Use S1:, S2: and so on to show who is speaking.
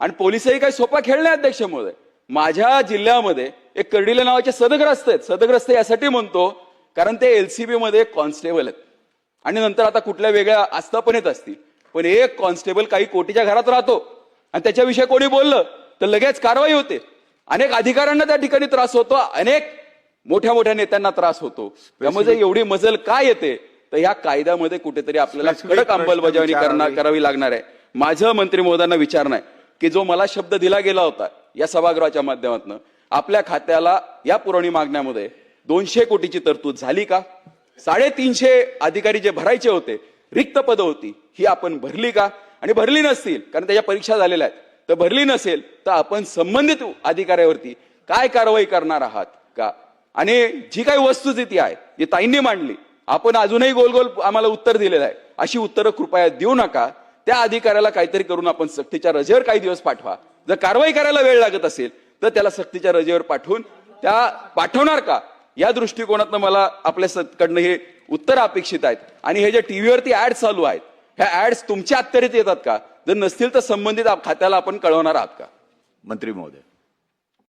S1: आणि पोलिसही काही सोपा खेळ नाही अध्यक्ष महोदय माझ्या जिल्ह्यामध्ये एक कर्डिले नावाचे सदग्रस्त आहेत. सदग्रस्त यासाठी म्हणतो कारण ते एलसीबी मध्ये कॉन्स्टेबल आहेत. आणि नंतर आता कुठल्या वेगळ्या आस्थापनेत असतील. पण एक कॉन्स्टेबल काही कोटीच्या घरात राहतो. आणि त्याच्याविषयी कोणी बोललं तर लगेच कारवाई होते. अनेक अधिकाऱ्यांना त्या ठिकाणी त्रास होतो. अनेक मोठ्या मोठ्या नेत्यांना त्रास होतो. त्यामुळे जर एवढी मजल काय येते? तर ह्या कायद्यामध्ये कुठेतरी आपल्याला कडक अंमलबजावणी. करावी लागणार आहे. माझं मंत्री महोदयांना विचारणं आहे की जो मला शब्द दिला गेला होता या सभागृहाच्या माध्यमातून आपल्या खात्याला या पुरवणी मागण्यामध्ये दोनशे कोटीची तरतूद झाली का? साडेतीनशे अधिकारी जे भरायचे होते रिक्त पदं होती ही आपण भरली का? आणि भरली नसतील कारण त्याच्या परीक्षा झालेल्या आहेत तर भरली नसेल तर आपण संबंधित अधिकाऱ्यावरती काय कारवाई करणार आहात का? आणि जी काही वस्तुस्थिती आहे जी ताईंनी मांडली आपण अजूनही गोल गोल आम्हाला उत्तर दिलेलं आहे अशी उत्तरं कृपया देऊ नका. त्या अधिकाऱ्याला काहीतरी करून आपण सक्तीच्या रजेवर काही दिवस पाठवा. जर कारवाई करायला वेळ लागत असेल तर त्याला सक्तीच्या रजेवर पाठवून त्या पाठवणार का? या दृष्टिकोनातनं मला आपल्याकडनं हे उत्तर अपेक्षित आहेत. आणि हे जे टीव्हीवरती ऍड चालू आहेत ह्या ऍड्स तुमच्या अत्तरीत येतात का? जर नसतील तर संबंधित खात्याला आपण कळवणार आहात का?
S2: मंत्री महोदय.